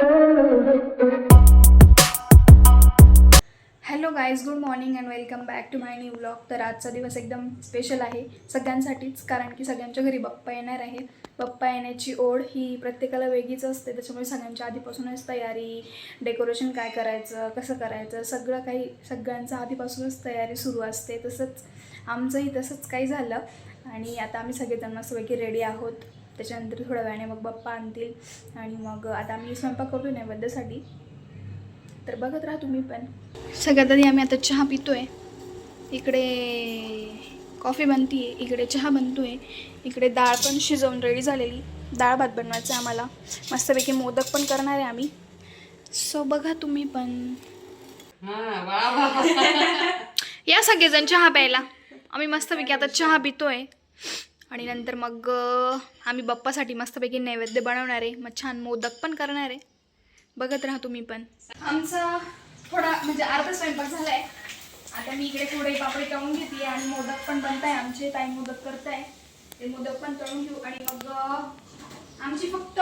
Hello guys good morning and welcome back to my new blog तर आजचा दिवस एकदम स्पेशल आहे सगळ्यांसाठीच कारण की सगळ्यांच्या घरी बाप्पा येणार आहे बाप्पा येण्याची ओढ ही प्रत्येकाला वेगळीच असते त्याच्यामुळे सगळ्यांच्या आधीपासूनच तयारी डेकोरेशन काय करायचं कसं करायचं सगळं काही सगळ्यांचं आधीपासूनच तयारी सुरू असते. तसंच आमचंही तसंच काही झालं आणि आता आम्ही सगळेजण मस्तपैकी रेडी आहोत. त्याच्यानंतर थोड्या वेळाने मग बाप्पा आणतील. आणि मग आता आम्ही स्वयंपाक करतो नैवेद्यासाठी. तर बघत राहा तुम्ही पण. सगळ्यात आधी आम्ही आता चहा पितोय. इकडे कॉफी बनतीये. इकडे चहा बनतोय. इकडे डाळ पण शिजवून रेडी झालेली. डाळ भात बनवायचं आहे आम्हाला. मस्तपैकी मोदक पण करणार आहे आम्ही. सो बघा तुम्ही पण. हा या सगळेजण चहा प्यायला. आम्ही मस्तपैकी आता चहा पितोय. आणि नंतर मग आम्ही बाप्पासाठी मस्तपैकी नैवेद्य बनवणार आहे. मग छान मोदक पण करणार आहे. बघत राहा तुम्ही पण. आमचा थोडा म्हणजे अर्धा स्वयंपाक झाला आहे आता मी इकडे थोडे पापडी तळून घेते आणि मोदक पण बनताय. आमचे ताई मोदक करताय. ते मोदक पण तळून घेऊ. आणि मग आमची फक्त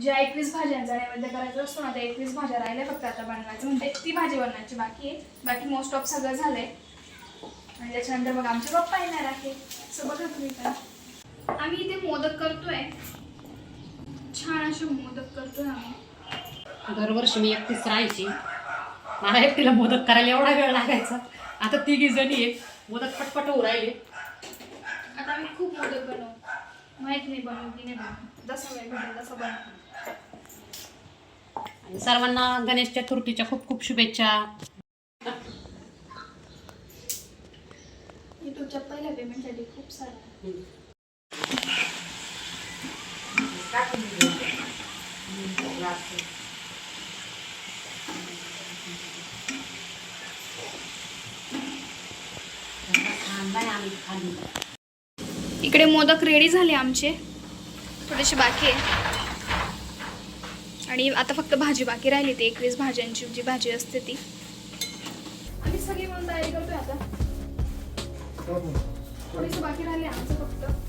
ज्या एकवीस भाज्यांचा नैवेद्य करायचा असतो ना त्या एकवीस भाज्या राहिल्या फक्त आता बनवायचं. म्हणजे ती भाजी बनवायची बाकी आहे. बाकी मोस्ट ऑफ सगळं झालंय. आणि त्याच्यानंतर मग आमचे पप्पा येणार आहे. सो बघा तुम्ही पण. आम्ही इथे मोदक करतोय. छान असे मोदक करतोय आम्ही. दरवर्षी मी एकटीच राहायची. मला एकटीला मोदक करायला एवढा वेळ लागायचा. आता तिघी जणी आहे मोदक पटपट होऊ राहिले. आता आम्ही खूप मोदक बनवू. माहीत नाही बनवू की नाही बनवू. जसा वेळ भेटेल तसं बनवू. आणि सर्वांना गणेश चतुर्थीच्या खूप खूप शुभेच्छा. युट्यूबच्या पहिल्या पेमेंटसाठी खूप सारं इकडे मोदक रेडी झाले आमचे. थोडेसे बाकी आहे. आणि आता फक्त भाजी बाकी राहिली ती. एकवीस भाज्यांची जी भाजी असते ती. आम्ही सगळी म्हणून तयारी करतोय आता थोडीशी बाकी राहिले आमचं फक्त.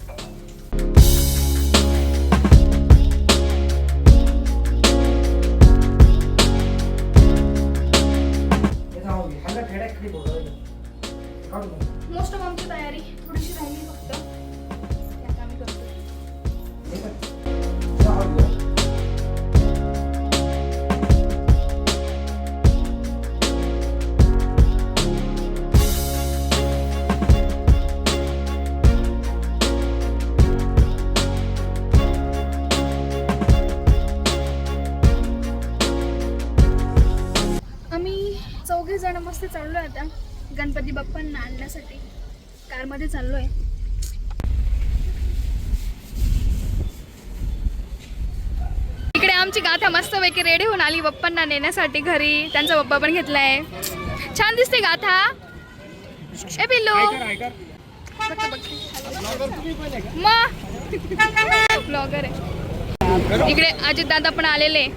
मोस्ट ऑफ आमची तयारी थोडीशी राहिली फक्त. ते आता आम्ही करतोय. मस्त चाललोय आता. गणपती बाप्पांना आणण्यासाठी. कारमध्ये चाललोय. इकडे आमची गाथा मस्तपैकी रेडी होऊन आली बाप्पांना नेण्यासाठी घरी. त्यांचा बाप्पा पण घेतलाय. छान दिसते गाथा. ए पिल्लू. मग ब्लॉगर आहे. इकडे अजित दादा पण आलेले.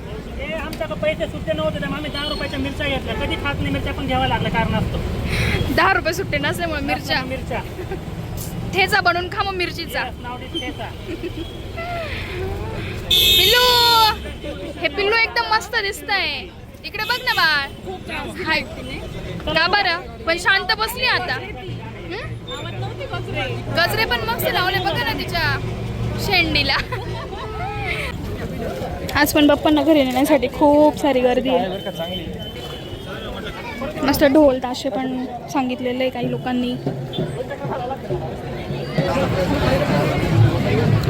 आमच्याकडे पैसे सुट्टे नव्हते आम्ही दहा रुपयाच्या मिरच्या घेतल्या. कधी खात नाही मिरच्या पण घ्यावा लागला कारण असतो. दहा रुपये सुट्टे नसल्यामुळे मिरच्या. मिरच्या. ठेचा बनवून खा मग मिरचीचा. पिल्लू! हे पिल्लू एकदम मस्त दिसतंय. इकडे बघ ना बाळ. हाय. का बरं? पण शांत बसली आता? गजरे पण मस्त लावले बघा ना तिच्या शेंडीला. आज पण बाप्पांना घरी नेण्यासाठी खूप सारी गर्दी आहे. मस्त ढोल ताशे पण सांगितलेले आहे काही लोकांनी.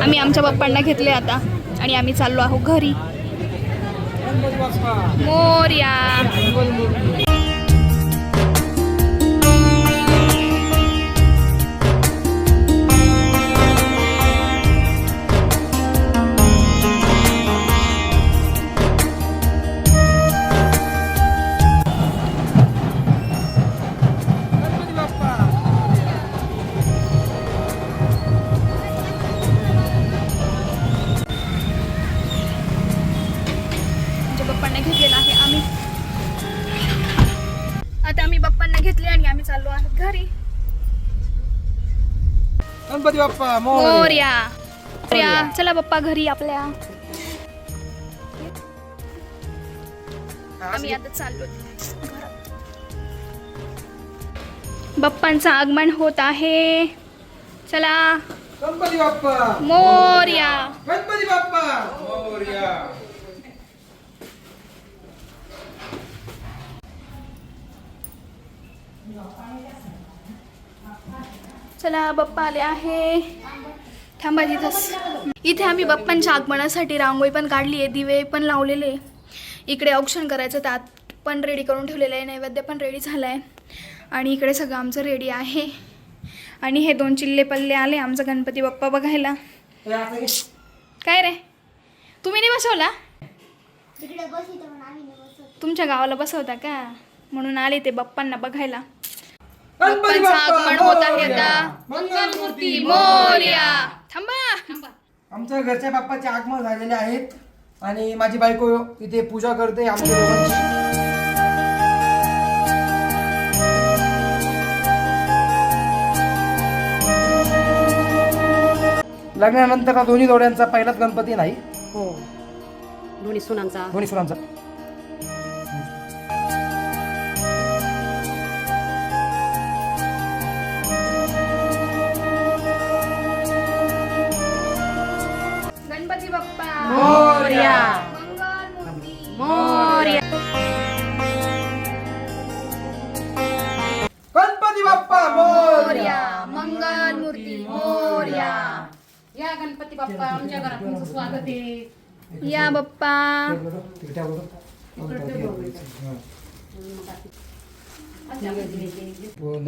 आम्ही आमच्या बाप्पांना घेतले आता आणि आम्ही चाललो आहोत घरी. मोर्या. आता आम्ही बाप्पांना घेतले आणि आम्ही चाललो आहोत घरी. गणपती बाप्पा मोर मोर्या. मोरया चला बाप्पा घरी आपल्या. आम्ही आता चाललो. बाप्पांचं आगमन होत आहे. चला. गणपती बाप्पा. मोर्या. गणपती बाप्पा. मोरया. चला बाप्पा आले आहे. थांबा तिथंच इथे आम्ही बाप्पांच्या आगमनासाठी रांगोळी पण काढली आहे दिवे पण लावलेले. इकडे ऑप्शन करायचं त्यात पण रेडी करून ठेवलेलं आहे नैवेद्य पण रेडी झालं आहे आणि इकडे सगळं आमचं रेडी आहे. आणि हे दोन चिल्ले पल्ले आले आमचा गणपती बाप्पा बघायला. काय रे? तुम्ही नाही बसवला? तुमच्या गावाला बसवता का? म्हणून आले ते बाप्पांना बघायला. गणपती बाप्पांचं आगमन होत आहे मोरया. आता. मंगलमूर्ती मोर्या. थांबा. आमच्या घरच्या बाप्पाचे आगमन झालेले आहेत आणि माझी बायको इथे पूजा करते आमच्या दोघांची. लग्नानंतर हा दोन्ही जोड्यांचा पहिलाच गणपती नाही? हो. दोन्ही सुनांचा. दोन्ही सुरांचा मोरया. मोर्या गणपती बाप्पा मोरया. मोर्या मंगलमूर्ती मोर्या. या गणपती बाप्पा आमच्या घरात तुमचं स्वागत आहे. या बाप्पा.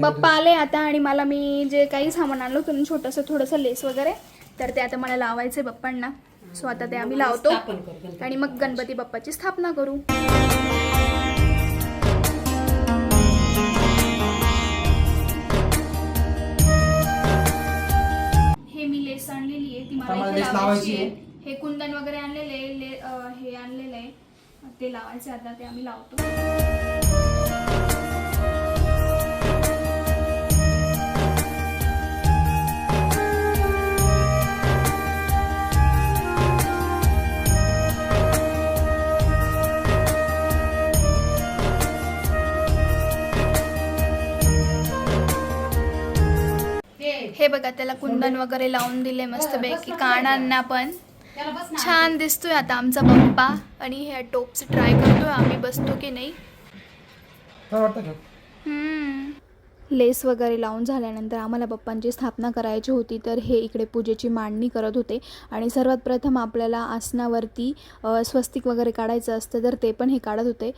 बाप्पा आले आता आणि मला मी जे काही सामान आणलं होतं ना छोटंसं थोडंसं लेस वगैरे तर ते आता मला लावायचं बाप्पांना. सो आता ते आम्ही लावतो. आणि मग गणपती बाप्पाची स्थापना करू. हे मी लेस आणलेली आहे ती मला लावायची आहे. हे कुंदन वगैरे आणलेले हे आणलेलं आहे. ते लावायचे आता ते आम्ही लावतो. बघा त्याला कुंदन वगैरे लावून दिले मस्त पैकी कानांना पण. छान दिसतोय आता आमचा पप्पा. आणि हे टोप्स ट्राय करतोय आम्ही बसतो की नाही. लेस वगैरे लावून झाल्यानंतर आम्हाला पप्पांची स्थापना करायची होती तर हे इकडे पूजेची मांडणी करत होते. आणि सर्वात प्रथम आपल्याला आसनावरती स्वस्तिक वगैरे काढायचं असतं तर ते पण हे काढत होते.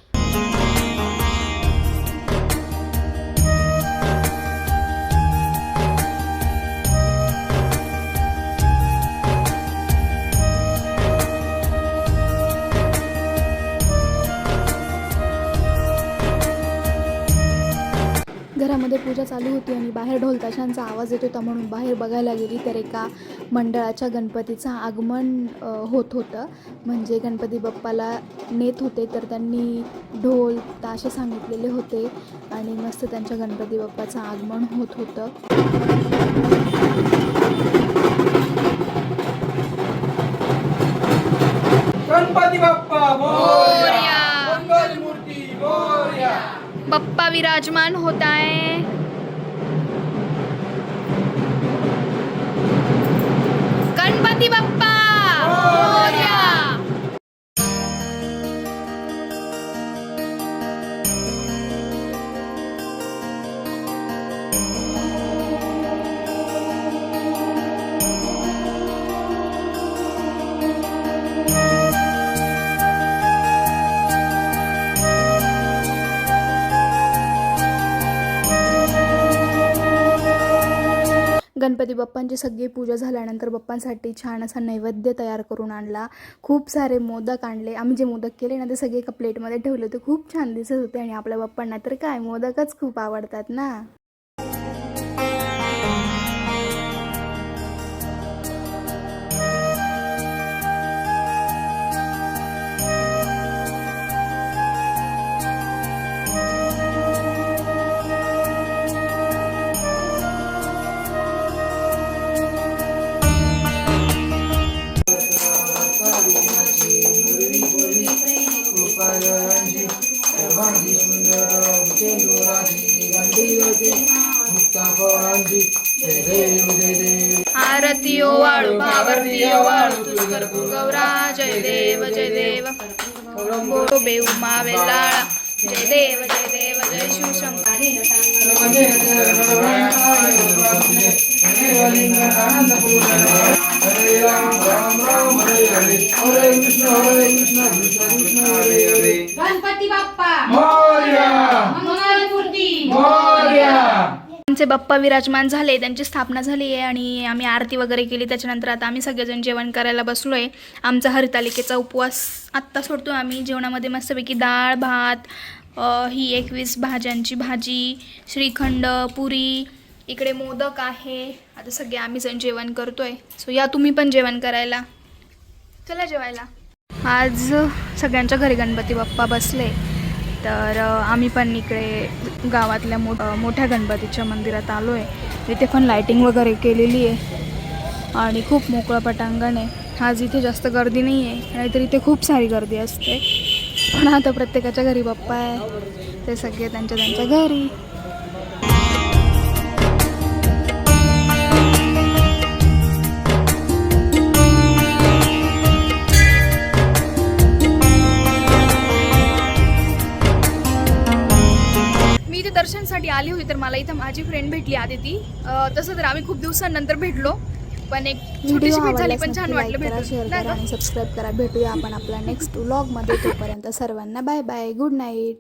पूजा चालू होती आणि बाहेर ढोल ताशांचा आवाज येत होता म्हणून बाहेर बघायला गेली तर एका मंडळाच्या गणपतीचं आगमन होत होतं. म्हणजे गणपती बाप्पाला नेत होते तर त्यांनी ढोल ताशे सांगितलेले होते आणि मस्त त्यांच्या गणपती बाप्पाचं आगमन होत होतं. गणपती बाप्पा मोरया. मंगलमूर्ती मोरया बाप्पा विराजमान होत आहे. गणपती बाप्पांची सगळी पूजा झाल्यानंतर बाप्पांसाठी छान असा नैवेद्य तयार करून आणला. खूप सारे मोदक आणले. आम्ही जे मोदक केले ना ते सगळे एका प्लेटमध्ये ठेवले होते. खूप छान दिसत होते आणि आपल्या बाप्पांना तर काय मोदकच खूप आवडतात ना? गोबे उमा वेलाळा. जय देव जय देव जय शिवशंकर हरे राम राम राम हरे हरे. हरे कृष्ण हरे कृष्ण कृष्ण कृष्ण हरे हरे गणपती बाप्पा मोरया मंगलमूर्ती मोरया आमचे बाप्पा विराजमान झाले त्यांची स्थापना झाली आहे आणि आम्ही आरती वगैरे केली. त्याच्यानंतर आता आम्ही सगळेजण जेवण करायला बसलो आहे आमचा हरितालिकेचा उपवास आत्ता सोडतो आम्ही. जेवणामध्ये मस्तपैकी डाळ भात ही एकवीस भाज्यांची भाजी श्रीखंड पुरी इकडे मोदक आहे. आता सगळे आम्ही जण जेवण करतोय. सो या तुम्ही पण जेवण करायला. चला जेवायला. आज सगळ्यांच्या घरी गणपती बाप्पा बसले. तर आम्ही पण इकडे गावातल्या मो मोठ्या गणपतीच्या मंदिरात आलो आहे इथे पण लायटिंग वगैरे केलेली आहे. आणि खूप मोकळं पटांगण आहे. आज इथे जास्त गर्दी नाही आहे नाहीतर इथे खूप सारी गर्दी असते. पण आता प्रत्येकाच्या घरी बाप्पा आहे. ते सगळे त्यांच्या त्यांच्या घरी. आली होती तर मला इथं माझी फ्रेंड भेटली आदिती. तसं तर आम्ही खूप दिवसांनंतर भेटलो पण एक छोटीशी भेट झाली पण छान वाटलं? आणि सबस्क्राईब करा. भेटूया आपण आपल्या नेक्स्ट व्लॉगमध्ये तोपर्यंत. सर्वांना बाय बाय गुड नाईट